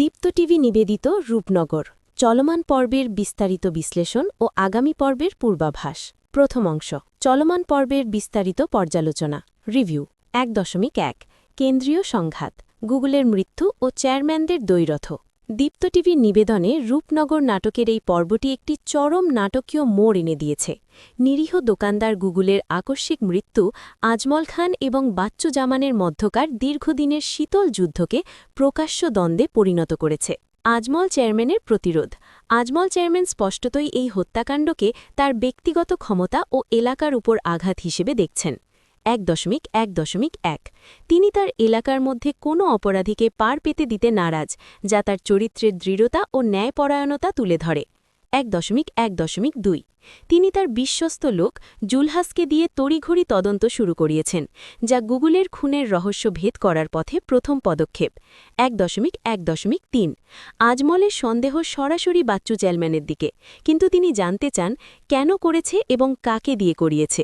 দীপ্ত TV নিবেদিত রূপনগর। চলমান পর্বের বিস্তারিত বিশ্লেষণ ও আগামী পর্বের পূর্বাভাস। প্রথম অংশ, চলমান পর্বের বিস্তারিত পর্যালোচনা। রিভিউ, এক দশমিক এক, কেন্দ্রীয় সংঘাত, গুগলের মৃত্যু ও চেয়ারম্যানদের দ্বৈরথ। দীপ্ত টিভির নিবেদনে রূপনগর নাটকের এই পর্বটি একটি চরম নাটকীয় মোড় এনে দিয়েছে। নিরীহ দোকানদার গুগুলের আকস্মিক মৃত্যু, আজমল খান এবং বাচ্চু জামানের মধ্যকার দীর্ঘদিনের শীতল যুদ্ধকে প্রকাশ্য দ্বন্দ্বে পরিণত করেছে। আজমল চেয়ারম্যানের প্রতিরোধ। আজমল চেয়ারম্যান স্পষ্টতই এই হত্যাকাণ্ডকে তার ব্যক্তিগত ক্ষমতা ও এলাকার উপর আঘাত হিসেবে দেখছেন। এক দশমিক এক দশমিক এক। তিনি তার এলাকার মধ্যে কোনো অপরাধীকে পার পেতে দিতে নারাজ, যা তার চরিত্রের দৃঢ়তা ও ন্যায়পরায়ণতা তুলে ধরে। এক দশমিক এক দশমিক দুই। তিনি তার বিশ্বস্ত লোক জুলহাসকে দিয়ে তড়িঘড়ি তদন্ত শুরু করিয়েছেন, যা গুগলের খুনের রহস্য ভেদ করার পথে প্রথম পদক্ষেপ। এক দশমিক এক দশমিক তিন। আজমলের সন্দেহ সরাসরি বাচ্চু চেয়ারম্যানের দিকে, কিন্তু তিনি জানতে চান কেন করেছে এবং কাকে দিয়ে করিয়েছে।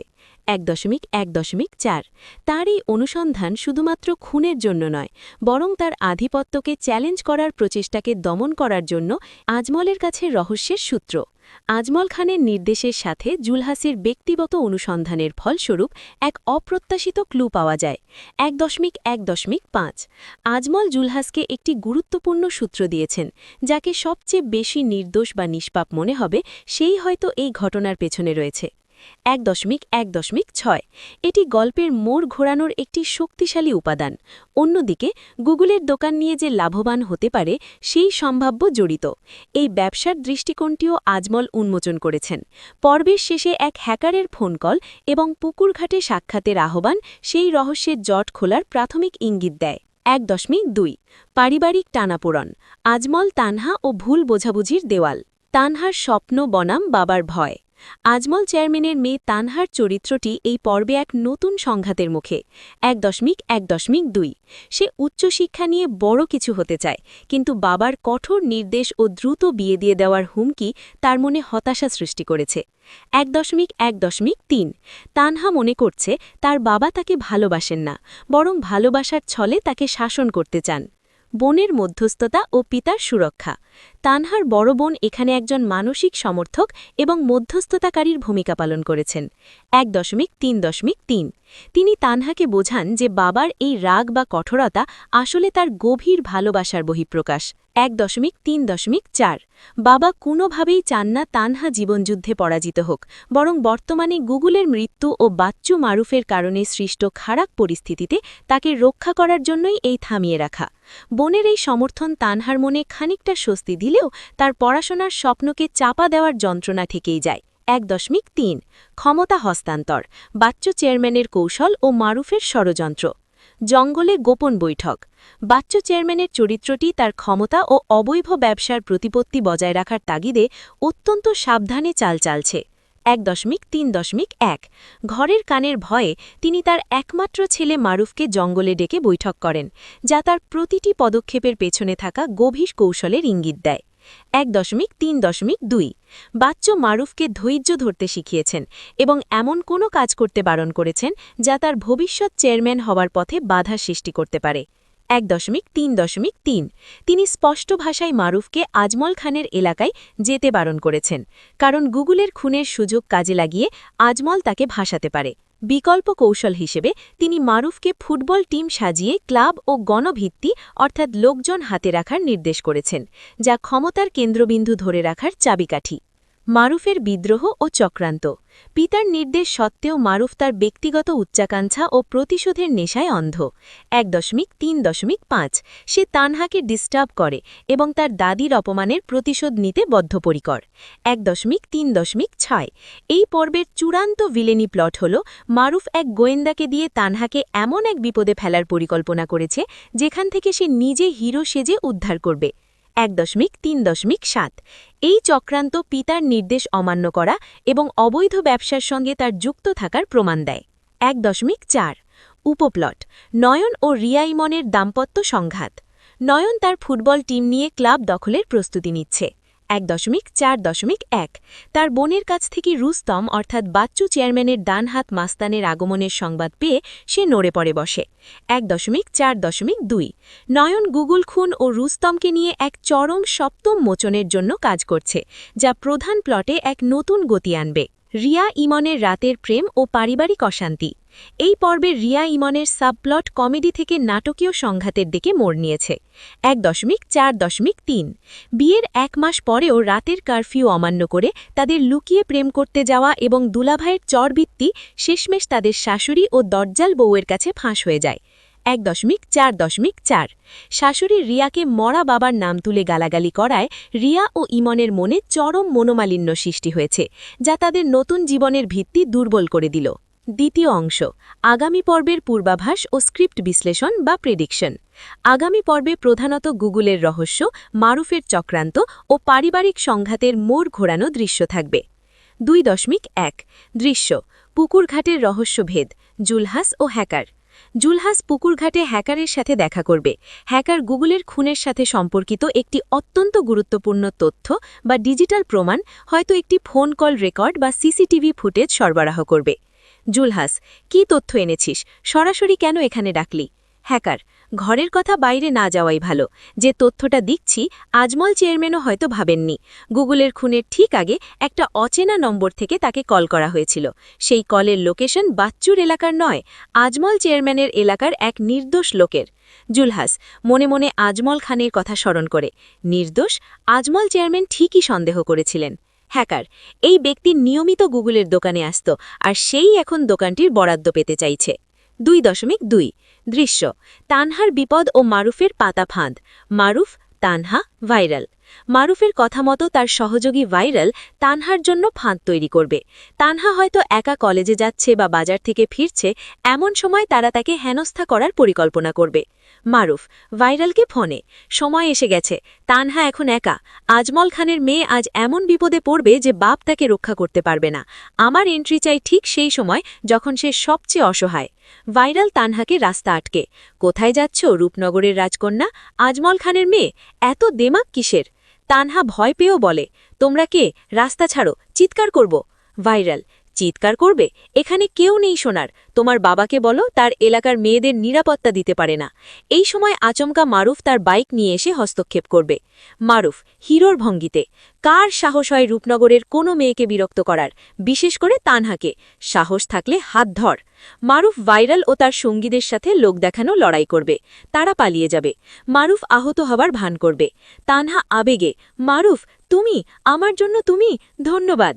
এক দশমিক এক দশমিক চার। তার এই অনুসন্ধান শুধুমাত্র খুনের জন্য নয়, বরং তার আধিপত্যকে চ্যালেঞ্জ করার প্রচেষ্টাকে দমন করার জন্য আজমলের কাছে রহস্যের সূত্র। আজমল খানের নির্দেশের সাথে জুলহাসের ব্যক্তিগত অনুসন্ধানের ফলস্বরূপ এক অপ্রত্যাশিত ক্লু পাওয়া যায়, এক দশমিক এক দশমিক পাঁচ। আজমল জুলহাসকে একটি গুরুত্বপূর্ণ সূত্র দিয়েছেন, যাকে সবচেয়ে বেশি নির্দোষ বা নিষ্পাপ মনে হবে, সেই হয়তো এই ঘটনার পেছনে রয়েছে। এক দশমিক এক দশমিক ছয়। এটি গল্পের মোড় ঘোরানোর একটি শক্তিশালী উপাদান। অন্যদিকে, গুগলের দোকান নিয়ে যে লাভবান হতে পারে, সেই সম্ভাব্য জড়িত। এই ব্যবসার দৃষ্টিকোণটিও আজমল উন্মোচন করেছেন। পর্বের শেষে এক হ্যাকারের ফোন কল এবং পুকুরঘাটে সাক্ষাতের আহ্বান সেই রহস্যের জট খোলার প্রাথমিক ইঙ্গিত দেয়। এক দশমিক দুই। পারিবারিক টানাপোড়ন। আজমল, তানহা ও ভুল বোঝাবুঝির দেওয়াল। তানহার স্বপ্ন, বনাম, বাবার ভয়। আজমল চেয়ারম্যানের মেয়ে তানহার চরিত্রটি এই পর্বে এক নতুন সংঘাতের মুখে, এক দশমিক এক দশমিক দুই। সে উচ্চশিক্ষা নিয়ে বড় কিছু হতে চায়, কিন্তু বাবার কঠোর নির্দেশ ও দ্রুত বিয়ে দিয়ে দেওয়ার হুমকি তার মনে হতাশা সৃষ্টি করেছে। এক দশমিক এক দশমিক তিন। তানহা মনে করছে তার বাবা তাকে ভালোবাসেন না, বরং ভালোবাসার ছলে তাকে শাসন করতে চান। বোনের মধ্যস্থতা ও পিতার সুরক্ষা। তানহার বড় বোন এখানে একজন মানসিক সমর্থক এবং মধ্যস্থতাকারীর ভূমিকা পালন করেছেন, এক দশমিক তিন দশমিক তিন। তিনি তানহাকে বোঝান যে বাবার এই রাগ বা কঠোরতা আসলে তার গভীর ভালোবাসার বহিঃপ্রকাশ, এক দশমিক তিন দশমিক চার। বাবা কোনোভাবেই চান না তানহা জীবনযুদ্ধে পরাজিত হোক, বরং বর্তমানে গুগলের মৃত্যু ও বাচ্চু মারুফের কারণে সৃষ্ট খারাপ পরিস্থিতিতে তাকে রক্ষা করার জন্যই এই থামিয়ে রাখা। বোনের এই সমর্থন তানহার মনে খানিকটা স্বস্তি দিলেও তার পড়াশোনার স্বপ্নকে চাপা দেওয়ার যন্ত্রণা থেকেই যায়। এক দশমিক তিন, ক্ষমতা হস্তান্তর, বাচ্চু চেয়ারম্যানের কৌশল ও মারুফের ষড়যন্ত্র। জঙ্গলে গোপন বৈঠক, বাচ্চু চেয়ারম্যানের চরিত্রটি তার ক্ষমতা ও অবৈধ ব্যবসার প্রতিপত্তি বজায় রাখার তাগিদে অত্যন্ত সাবধানে চাল চালছে। এক দশমিক তিন দশমিক এক। ঘরের কানের ভয়ে তিনি তার একমাত্র ছেলে মারুফকে জঙ্গলে ডেকে বৈঠক করেন, যা তার প্রতিটি পদক্ষেপের পেছনে থাকা গভীর কৌশলের ইঙ্গিত দেয়। এক দশমিক তিন দশমিক দুই। বাচ্চ মারুফকে ধৈর্য ধরতে শিখিয়েছেন এবং এমন কোনো কাজ করতে বারণ করেছেন যা তার ভবিষ্যৎ চেয়ারম্যান হওয়ার পথে বাধা সৃষ্টি করতে পারে। এক দশমিক তিন দশমিক তিন। তিনি স্পষ্ট ভাষায় মারুফকে আজমল খানের এলাকায় যেতে বারণ করেছেন, কারণ গুগলের খুনের সুযোগ কাজে লাগিয়ে আজমল তাকে ভাসাতে পারে। বিকল্প কৌশল হিসেবে তিনি মারুফকে ফুটবল টিম সাজিয়ে ক্লাব ও গণভিত্তি, অর্থাৎ লোকজন হাতে রাখার নির্দেশ করেছেন, যা ক্ষমতার কেন্দ্রবিন্দু ধরে রাখার চাবিকাঠি। মারুফের বিদ্রোহ ও চক্রান্ত। পিতার নির্দেশ সত্ত্বেও মারুফ তার ব্যক্তিগত উচ্চাকাঙ্ক্ষা ও প্রতিশোধের নেশায় অন্ধ। এক দশমিক তিন দশমিক পাঁচ। সে তানহাকে ডিস্টার্ব করে এবং তার দাদির অপমানের প্রতিশোধ নিতে বদ্ধপরিকর। এক দশমিক তিন দশমিক ছয়। এই পর্বের চূড়ান্ত ভিলেনি প্লট হল মারুফ এক গোয়েন্দাকে দিয়ে তানহাকে এমন এক বিপদে ফেলার পরিকল্পনা করেছে, যেখান থেকে সে নিজে হিরো সেজে উদ্ধার করবে। এক দশমিক তিন দশমিক সাত। এই চক্রান্ত পিতার নির্দেশ অমান্য করা এবং অবৈধ ব্যবসার সঙ্গে তার যুক্ত থাকার প্রমাণ দেয়। এক দশমিক চার। উপপ্লট। নয়ন ও রিয়াইমনের দাম্পত্য সংঘাত। নয়ন তার ফুটবল টিম নিয়ে ক্লাব দখলের প্রস্তুতি নিচ্ছে। এক দশমিক চার দশমিক এক। তার বোনের কাছ থেকে রুস্তম, অর্থাৎ বাচ্চু চেয়ারম্যানের ডানহাত মাস্তানের আগমনের সংবাদ পেয়ে সে নড়ে পড়ে বসে। এক দশমিক চার দশমিক দুই। নয়ন গুগল খুন ও রুস্তমকে নিয়ে এক চরম সপ্তম মোচনের জন্য কাজ করছে, যা প্রধান প্লটে এক নতুন গতি আনবে। রিয়া ইমনের রাতের প্রেম ও পারিবারিক অশান্তি। এই পর্বে রিয়া ইমনের সাবপ্লট কমেডি থেকে নাটকীয় সংঘাতের দিকে মোড় নিয়েছে। এক দশমিক চার দশমিক তিন। বিয়ের এক মাস পরেও রাতের কারফিউ অমান্য করে তাদের লুকিয়ে প্রেম করতে যাওয়া এবং দুলাভাইয়ের চরবৃত্তি শেষমেশ তাদের শাশুড়ি ও দরজাল বউয়ের কাছে ফাঁস হয়ে যায়। এক দশমিক চার দশমিক চার। শাশুড়ি রিয়াকে মরা বাবার নাম তুলে গালাগালি করায় রিয়া ও ইমনের মনে চরম মনোমালিন্য সৃষ্টি হয়েছে, যা তাদের নতুন জীবনের ভিত্তি দুর্বল করে দিল। দ্বিতীয় অংশ, আগামী পর্বের পূর্বাভাস ও স্ক্রিপ্ট বিশ্লেষণ বা প্রেডিকশন। আগামী পর্বে প্রধানত গুগলের রহস্য, মারুফের চক্রান্ত ও পারিবারিক সংঘাতের মোড় ঘোরানো দৃশ্য থাকবে। দুই দশমিক এক, দৃশ্য, পুকুরঘাটের রহস্যভেদ, জুলহাস ও হ্যাকার। জুলহাস পুকুরঘাটে হ্যাকারের সাথে দেখা করবে। হ্যাকার গুগলের খুনের সাথে সম্পর্কিত একটি অত্যন্ত গুরুত্বপূর্ণ তথ্য বা ডিজিটাল প্রমাণ, হয়তো একটি ফোন কল রেকর্ড বা সিসিটিভি ফুটেজ সরবরাহ করবে। জুলহাস, কি তথ্য এনেছিস? সরাসরি কেন এখানে ডাকলি? হ্যাকার ঘরের কথা বাইরে না যাওয়াই ভালো। যে তথ্যটা দিচ্ছি, আজমল চেয়ারম্যানও হয়তো ভাবেননি। গুগলের খুনের ঠিক আগে একটা অচেনা নম্বর থেকে তাকে কল করা হয়েছিল। সেই কলের লোকেশন বাচ্চুর এলাকার নয়, আজমল চেয়ারম্যানের এলাকার এক নির্দোষ লোকের। জুলহাস, মনে মনে আজমল খানের কথা স্মরণ করে। নির্দোষ, আজমল চেয়ারম্যান ঠিকই সন্দেহ করেছিলেন। হ্যাকার, এই ব্যক্তি নিয়মিত গুগলের দোকানে আসত আর সেই এখন দোকানটির বরাদ্দ পেতে চাইছে। দুই দশমিক দুই। দৃশ্য তানহার বিপদ ও মারুফের পাতা ফাঁদ মারুফ তানহা ভাইরাল। মারুফের কথা মতো তার সহযোগী ভাইরাল তানহার জন্য ফাঁদ তৈরি করবে। তানহা হয়তো একা কলেজে যাচ্ছে বা বাজার থেকে ফিরছে, এমন সময় তারা তাকে হেনস্থা করার পরিকল্পনা করবে। মারুফ, ভাইরালকে ফোনে, সময় এসে গেছে, তানহা এখন একা, আজমল খানের মেয়ে আজ এমন বিপদে পড়বে যে বাপ তাকে রক্ষা করতে পারবে না। আমার এন্ট্রি চাই ঠিক সেই সময় যখন সে সবচেয়ে অসহায়। ভাইরাল তানহাকে রাস্তা আটকে, কোথায় যাচ্ছ রূপনগরের রাজকন্যা, আজমল খানের মেয়ে, এত দেমাক কিসের? তানহা ভয় পেয়েও বলে তোমরা কে? রাস্তা ছাড়ো চিৎকার করব। ভাইরাল চিৎকার করবে? এখানে কেউ নেই শোনার তোমার বাবাকে বলো, তার এলাকার মেয়েদের নিরাপত্তা দিতে পারে না। এই সময় আচমকা মারুফ তার বাইক নিয়ে এসে হস্তক্ষেপ করবে। মারুফ, হিরোর ভঙ্গিতে। কার সাহস হয় রূপনগরের কোনো মেয়েকে বিরক্ত করার? বিশেষ করে তানহাকে। সাহস থাকলে হাত ধর। মারুফ ভাইরাল ও তার সঙ্গীদের সাথে লোক দেখানো লড়াই করবে। তারা পালিয়ে যাবে। মারুফ আহত হবার ভান করবে। তানহা আবেগে, মারুফ, তুমি? আমার জন্য তুমি? ধন্যবাদ।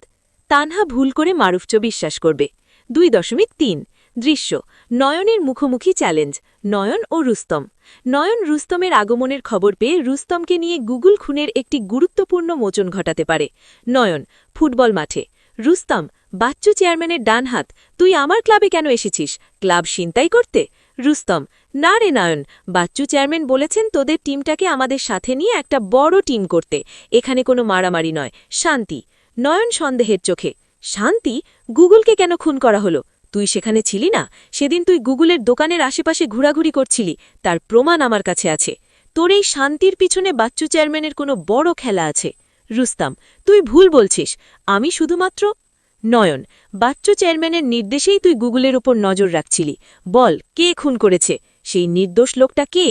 তানহা ভুল করে মারুফচ বিশ্বাস করবে। দুই দশমিক তিন। দৃশ্য। নয়নের মুখোমুখি চ্যালেঞ্জ। নয়ন ও রুস্তম। নয়ন রুস্তমের আগমনের খবর পেয়ে রুস্তমকে নিয়ে গুগল খুনের একটি গুরুত্বপূর্ণ মোচন ঘটাতে পারে। নয়ন, ফুটবল মাঠে। রুস্তম, বাচ্চু চেয়ারম্যানের ডান হাত, তুই আমার ক্লাবে কেন এসেছিস? ক্লাব সিন্তাই করতে? রুস্তম, না রে নয়ন, বাচ্চু চেয়ারম্যান বলেছেন তোদের টিমটাকে আমাদের সাথে নিয়ে একটা বড় টিম করতে। এখানে কোনো মারামারি নয়। শান্তি। নয়ন সন্দেহের চোখে, শান্তি, গুগলকে কেন খুন করা হলো? তুই সেখানে ছিলি না? সেদিন তুই গুগলের দোকানের আশেপাশে ঘোরাঘুরি করছিলি, তার প্রমাণ আমার কাছে আছে। তোর এই শান্তির পিছনে বাচ্চু চেয়ারম্যানের কোনো বড় খেলা আছে। রুস্তাম, তুই ভুল বলছিস। আমি শুধুমাত্র নয়ন, বাচ্চু চেয়ারম্যানের নির্দেশেই তুই গুগলের ওপর নজর রাখছিলি। বল, কে খুন করেছে? সেই নির্দোষ লোকটা কে?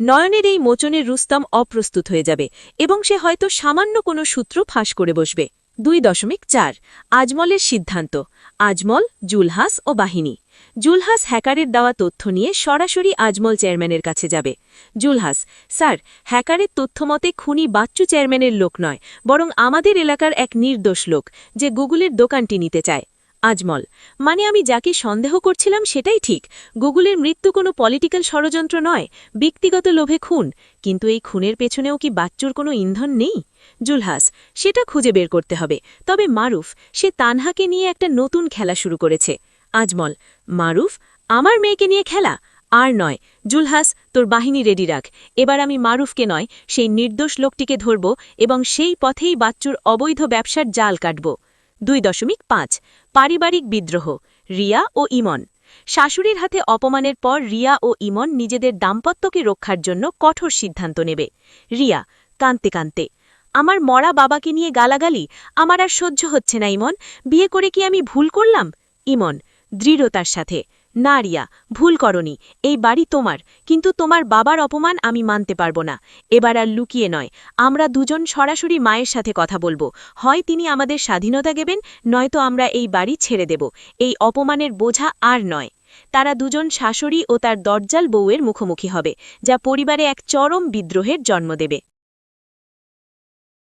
নয়নের এই মোচনের রুস্তাম অপ্রস্তুত হয়ে যাবে এবং সে হয়তো সামান্য কোনো সূত্র ফাঁস করে বসবে। দুই দশমিক চার। আজমলের সিদ্ধান্ত। আজমল, জুলহাস ও বাহিনী। জুলহাস হ্যাকারের দেওয়া তথ্য নিয়ে সরাসরি আজমল চেয়ারম্যানের কাছে যাবে। জুলহাস, স্যার, হ্যাকারের তথ্যমতে খুনি বাচ্চু চেয়ারম্যানের লোক নয়, বরং আমাদের এলাকার এক নির্দোষ লোক, যে গুগলের দোকানটি নিতে চায়। আজমল। মানে আমি যাকে সন্দেহ করছিলাম সেটাই ঠিক। গুগলের মৃত্যু কোনো পলিটিক্যাল ষড়যন্ত্র নয়, ব্যক্তিগত লোভে খুন। কিন্তু এই খুনের পেছনেও কি বাচ্চুর কোনো ইন্ধন নেই? জুলহাস, সেটা খুঁজে বের করতে হবে। তবে মারুফ, সে তানহাকে নিয়ে একটা নতুন খেলা শুরু করেছে। আজমল, মারুফ, আমার মেয়েকে নিয়ে খেলা? আর নয়, জুলহাস, তোর বাহিনী রেডি রাখ। এবার আমি মারুফকে নয়, সেই নির্দোষ লোকটিকে ধরব এবং সেই পথেই বাচ্চুর অবৈধ ব্যবসার জাল কাটব। দুই দশমিক পাঁচ। পারিবারিক বিদ্রোহ, রিয়া ও ইমন। শাশুড়ির হাতে অপমানের পর রিয়া ও ইমন নিজেদের দাম্পত্যকে রক্ষার জন্য কঠোর সিদ্ধান্ত নেবে। রিয়া কান্তে কান্তে আমার মরা বাবাকে নিয়ে গালাগালি? আমার আর সহ্য হচ্ছে না ইমন। বিয়ে করে কি আমি ভুল করলাম? ইমন, দৃঢ়তার সাথে না রিয়া ভুল করনি, এই বাড়ি তোমার, কিন্তু তোমার বাবার অপমান আমি মানতে পারব না। এবার আর লুকিয়ে নয়, আমরা দুজন সরাসরি মায়ের সাথে কথা বলব। হয় তিনি আমাদের স্বাধীনতা দেবেন, নয়তো আমরা এই বাড়ি ছেড়ে দেব। এই অপমানের বোঝা আর নয়। তারা দুজন শাশুড়ি ও তার দরজাল বউয়ের মুখোমুখি হবে, যা পরিবারে এক চরম বিদ্রোহের জন্ম দেবে।